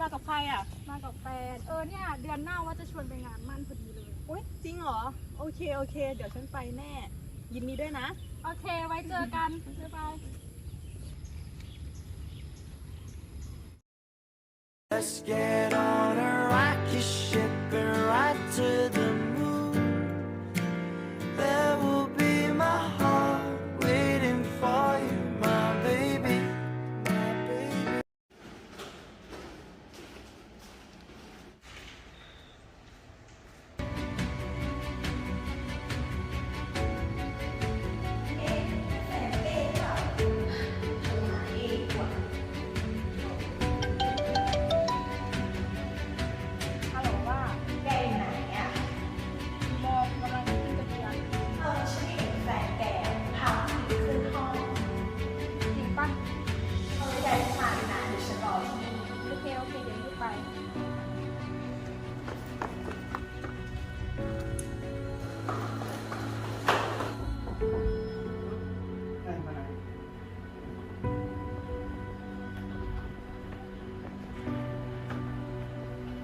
มากับใครอะ มากับแฟน เออเนี่ยเดือนหน้าว่าจะชวนไปงานมั่นพอดีเลย อุ้ยจริงเหรอ โอเคโอเค เดี๋ยวฉันไปแน่ ยินดีด้วยนะ โอเคไว้เจอกันบ๊ายบาย Let's get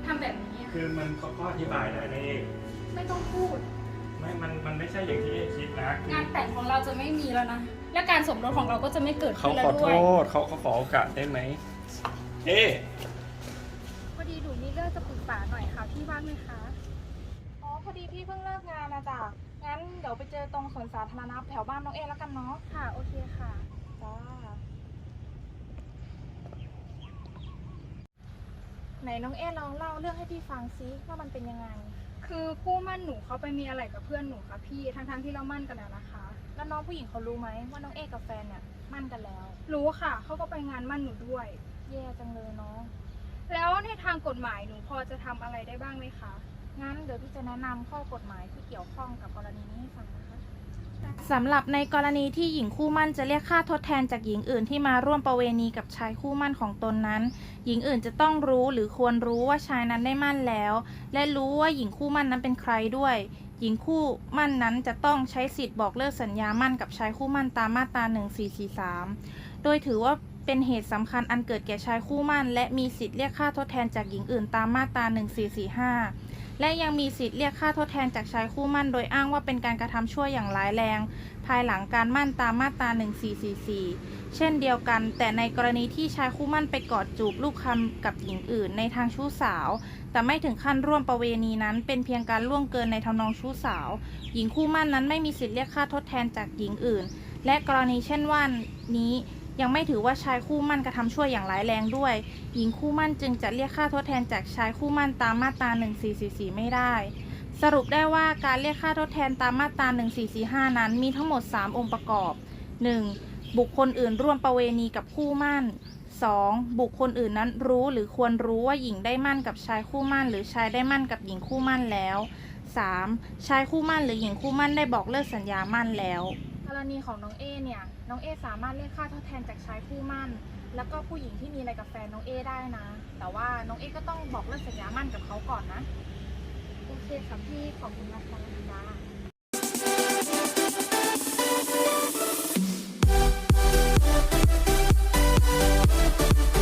ทำแบบนี้อะคือมันเขาก็อธิบายได้นะเอกไม่ต้องพูด ไม่ มัน มันไม่ใช่อย่างที่เอกคิดนะคืองานแต่งของเราจะไม่มีแล้วนะ และการสมรสของเราก็จะไม่เกิดเขาขึ้นแล้ขวอด้โทวย ษเขาเขาขอโอกาสได้ไหมเอ๊พอดีหนูมีเรื่องจะปรึกษาหน่อยค่ะพี่ว่างไหมคะอ๋อ พอดีพี่เพิ่งเลิกงานนะจ๊ะงั้นเดี๋ยวไปเจอตรงสวนสาธารณะแถวบ้านน้องเอแล้วกันเนาะค่ะ โอเคค่ะ จ้า ไหนน้องเอลองเล่าเรื่องให้พี่ฟังซิว่ามันเป็นยังไง คือคู่มั่นหนูเขาไปมีอะไรกับเพื่อนหนูค่ะพี่ ทั้งๆที่เรามั่นกันแล้วนะคะ แล้วน้องผู้หญิงเขารู้ไหมว่าน้องเอกับแฟนเนี่ยมั่นกันแล้ว รู้ค่ะ เขาก็ไปงานมั่นหนูด้วย แย่จังเลยเนาะแล้วในทางกฎหมายหนูพอจะทำอะไรได้บ้างไหมคะ งั้นเดี๋ยวพี่จะแนะนำข้อกฎหมายที่เกี่ยวข้องกับกรณีนี้ให้ฟังนะคะ สำหรับในกรณีที่หญิงคู่มั่นจะเรียกค่าทดแทนจากหญิงอื่นที่มาร่วมประเวณีกับชายคู่มั่นของตนนั้น หญิงอื่นจะต้องรู้หรือควรรู้ว่าชายนั้นได้มั่นแล้ว และรู้ว่าหญิงคู่มั่นนั้นเป็นใครด้วย หญิงคู่มั่นนั้นจะต้องใช้สิทธิ์บอกเลิกสัญญามั่นกับชายคู่มั่นตามมาตรา1443 โดยถือว่าเป็นเหตุสำคัญอันเกิดแก่ชายคู่มั่น และมีสิทธิ์เรียกค่าทดแทนจากหญิงอื่นตามมาตรา1445 และยังมีสิทธิ์เรียกค่าทดแทนจากชายคู่มั่น โดยอ้างว่าเป็นการกระทำชั่วอย่างร้ายแรง ภายหลังการมั่นตามมาตรา 1444 เช่นเดียวกัน แต่ในกรณีที่ชายคู่มั่นไปกอดจูบลูกคำกับหญิงอื่นในทางชู้สาว แต่ไม่ถึงขั้นร่วมประเวณีนั้น เป็นเพียงการล่วงเกินในทำนองชู้สาว หญิงคู่มั่นนั้นไม่มีสิทธิ์เรียกค่าทดแทนจากหญิงอื่น และกรณีเช่นว่านี้ ยังไม่ถือว่าชายคู่มั่นกระทำชั่วอย่างร้ายแรงด้วย หญิงคู่มั่นจึงจะเรียกค่าทดแทนจากชายคู่มั่นตามมาตรา 1444 ไม่ได้ สรุปได้ว่าการเรียกค่าทดแทนตามมาตรา 1445 นั้นมีทั้งหมด 3 องค์ประกอบ 1. บุคคลอื่นร่วมประเวณีกับคู่มั่น 2. บุคคลอื่นนั้นรู้หรือควรรู้ว่าหญิงได้มั่นกับชายคู่มั่น หรือชายได้มั่นกับหญิงคู่มั่นแล้ว 3. ชายคู่มั่นหรือหญิงคู่มั่นได้บอกเลิกสัญญามั่นแล้ว รณีของน้องเอเนี่ย น้องเอสามารถเรียกค่าทดแทนจากชายคู่มั่น แล้วก็ผู้หญิงที่มีอะไรกับแฟนน้องเอได้นะ แต่ว่าน้องเอก็ต้องบอกเลิกสัญญามั่นกับเขาก่อนนะ โอเคค่ะพี่ขอบคุณนะคะจ้า